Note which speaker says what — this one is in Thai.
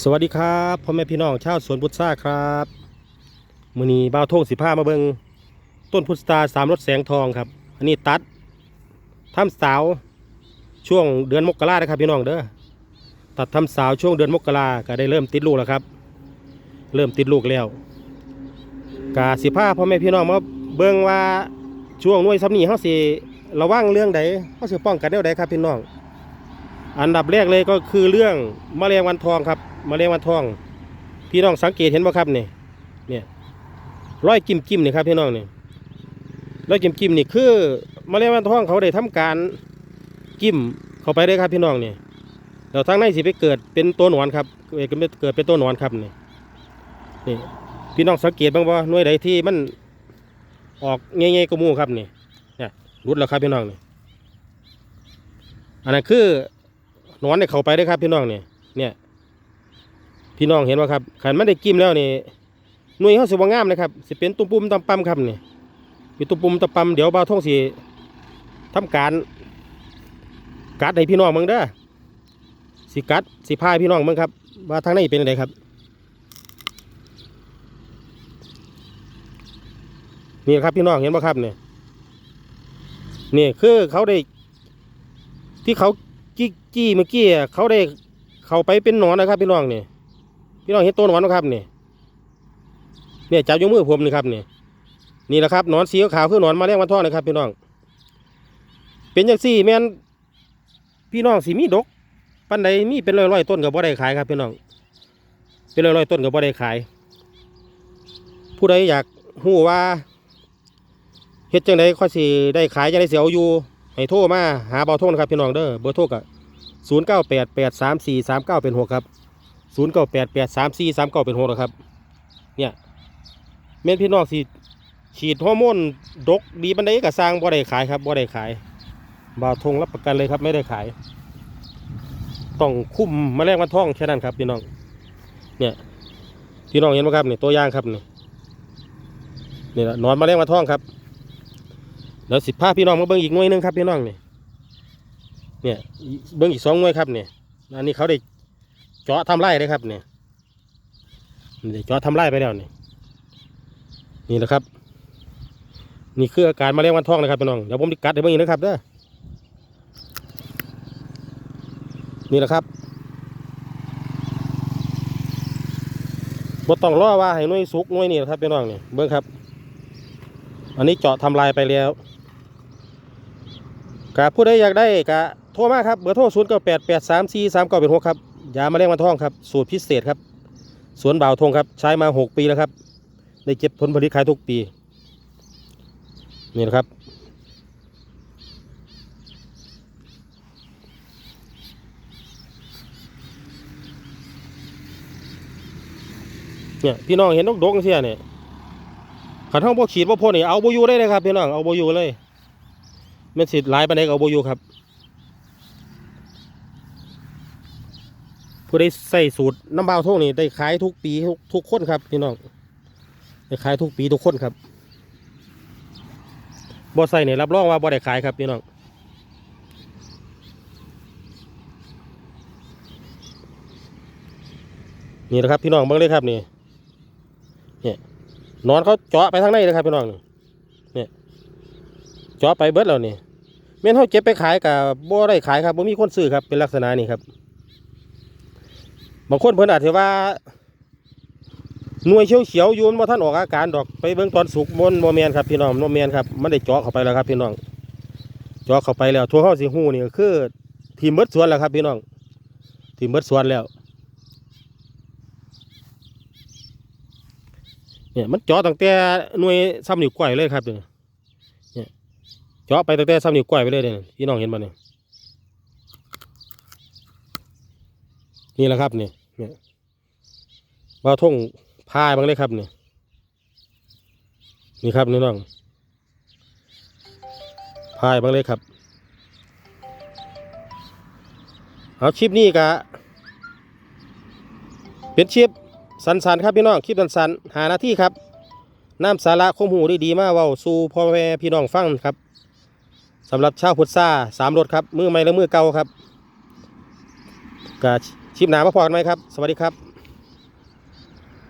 Speaker 1: สวัสดีครับพ่อแม่พี่น้องชาวสวนพุทราครับมือนีบ่าวทงสิผ้ามาเบิงต้นพุทราสามรถแสงทองครับ อันนี้ตัดทำสาวช่วงเดือนมกรานะครับพี่น้องเด้อตัดทำสาวช่วงเดือนมกราก็ได้เริ่มติดลูกแล้วครับ เริ่มติดลูกแล้วกาสิผ้าพ่อแม่พี่น้องมาเบิงว่าช่วงน่วยสำนีเขาสิระวังเรื่องใดเขาสิป้องกันแนวใดครับพี่น้อง อันดับแรกเลยก็คือเรื่องมะเร็งวันทองครับมะเร็งวันทอง พี่น้องสังเกตเห็นไหมครับเนี่ยเนี่ยรอยจิ้มจิ้มนี่ครับพี่น้องเนี่ยรอยจิ้มจิ้มนี่คือมะเร็งวันทองเขาได้ทำการจิ้มเข้าไปได้ครับพี่น้องเนี่ยแล้วทางในสิไปเกิดเป็นตัวหนอนครับเกิดเป็นเกิดเป็นตัวหนอนครับนี่นี่พี่น้องสังเกตบ้างว่าหน่วยใดที่มันออกเงี้ยๆกระมูครับนี่เนี่ยรุดแล้วครับพี่น้องนี่อันนั้นคือ นอนเนี่ยเข้าไปได้ครับ พี่น้องเนี่ยเนี่ย พี่น้องเห็นว่าครับขันมันได้กิ้มแล้วนี่หน่วยเขาสิว่างามนะครับสิเป็นตุ้มปุ่มตำปั๊มครับนี่มีตุ้มปุ่มตำปั๊มเดี๋ยวบ่าวท่องสิทำการกัดให้พี่น้องเบิ่งเด้อสิกัดสิพายพี่น้องเบิ่งครับ ว่าทางในเป็นอะไรครับ นี่ครับพี่น้องเห็นไหมครับเนี่ยนี่คือเขาได้ที่เขา จี้จี้เมื่อกี้เขาได้เขาไปเป็นหนอนนะครับ พี่น้องเนี่ยพี่น้องเห็นตัวหนอนไหมครับเนี่ยเนี่ยจับยมือผมนี่ครับเนี่ยนี่แหละครับหนอนสีขาวคือหนอนมาแรงวันทองนะครับ พี่น้อง เป็นอย่างสี่แม่นพี่น้องสีมีดกปันใดมีเป็นร้อยๆต้นกับบ่ได้ขายครับ พี่น้อง เป็นร้อยๆต้นกับบ่ได้ขาย ผู้ใดอยากหู้ว่าเฮ็ดจังไดค่อยสิได้ขายจังไดสิเอาอยู่ ให้โทรมาหาเบาโทรนะครับพี่น้องเด้อเบอร์โทรกับศูนย์เก้าแปดแปดสามสี่สามเก้าเป็นหกครับศูนย์เก้าแปดแปดสามสี่สามเก้าเป็นหกนะครับ เนี่ยเม่นพี่น้องสิฉีดฮอร์โมนดกดีบันไดกับสร้างบ่ได้ขายครับบ่ได้ขายบ่าวทงรับประกันเลยครับไม่ได้ขาย ต้องคุ้มแมลงวันทองแค่นั้นครับพี่น้อง เนี่ยพี่น้องเห็นไหมครับเนี่ยตัวอย่างครับเนี่ยนี่แหละนอนแมลงวันทองครับ เดี๋ยวสิบห้าพี่น้องมาเบิ้งอีกหน่วยหนึงครับพี่น้องนี่เนี่ยเบิ้งอีกสองหน่วยครับเนี่ยอันนี้เขาได้เจาะทำไร่เลยครับเนี่ยเจาะทำไร่ไปแล้วนี่นี่แหละครับนี่คืออาการมาเรียงวันทองนะครับพี่น้องเดี๋ยวผมจะกัดให้เบิ้งอีกนะครับเด้อนี่แหละครับบ่ต้องรอว่าให้หน่วยสุกหน่วยนี่นะครับพี่น้องนี่เบิ้งครับ อันนี้เจาะทำลายไปแล้วกะผู้ใดอยากได้กะโทรมาครับเบอร์โทรศูนย์เก้าแปดแปดสามสี่สามเก้าเป็นหกครับยามาเลี้ยงมันทองครับ สูตรพิเศษครับ สวนบ่าวทงครับ ใช้มาหกปีแล้วครับ ได้เก็บผลผลิตขายทุกปี นี่นะครับเนี่ยพี่น้องเห็นนกดกเสียเนี่ย ขันห้องบ่ขีดบ่พ่นนี่เอาบ่อยู่ได้เลยครับพี่น้องเอาบ่อยู่เลยม่นสิหลายปานใดก็เอาบ่อยู่ครับ ผู้ใดใส่สูตรน้ำเบาท่งนี่ได้ขายทุกปีทุกทุกคนครับพี่น้องได้ขายทุกปีทุกคนครับบ่ใส่เนี่ยรับรองว่าบ่ได้ขายครับพี่น้องนี่นะครับพี่น้องเบิ่งเลยครับนี่เนี่ย นอนเขาเจาะไปทางในเลยครับพี่น้องเนี่ยเจาะไปเบิดแล้วนี่แม่นเขาเก็บไปขายกับบ่ได้ขายครับบ่มีคนซื้อครับเป็นลักษณะนี้ครับบางคนเพิ่นอาจจะว่าหน่วยเขียวเขียวๆยูนบ่ท่านออกอาการดอกไปเบิ่งตอนสุกมนบ่แมนครับพี่น้องบ่แมนครับมันได้เจาะเข้าไปแล้วครับพี่น้องเจาะเข้าไปแล้วทั่วเฮาสิฮู้นี่คือทีมเบิดสวนแล้วครับพี่น้องทีมเบิดสวนแล้ว เนี่ยมันเจาะตั้งแต่หน่วยซ้ำนิ้วก้อยเลยครับเนี่ยเนี่ยจาะไปตั้งแต่ซ้ำนิ้วก้อยไปเลยเนี่ยพี่น้องเห็นบ่เนี่ยนี่แหละครับเนี่ยเนี่ยว่าท่งพายบ้างเลยครับเนี่ยนี่ครับนี่น้องพายบ้างเลยครับเอาชิปนี้กะเป็นชิป สันสันครับพี่น้องคลิปสันสันหาหน้าที่ครับน้ำสาระคมหูได้ดีมากเว้าสู่พ่อแม่พี่น้องฟังครับสำหรับชาวพุทธาสามรถครับมือใหม่และมือเก่าครับกาชิปหนามาพอกันไหมครับ สวัสดีครับ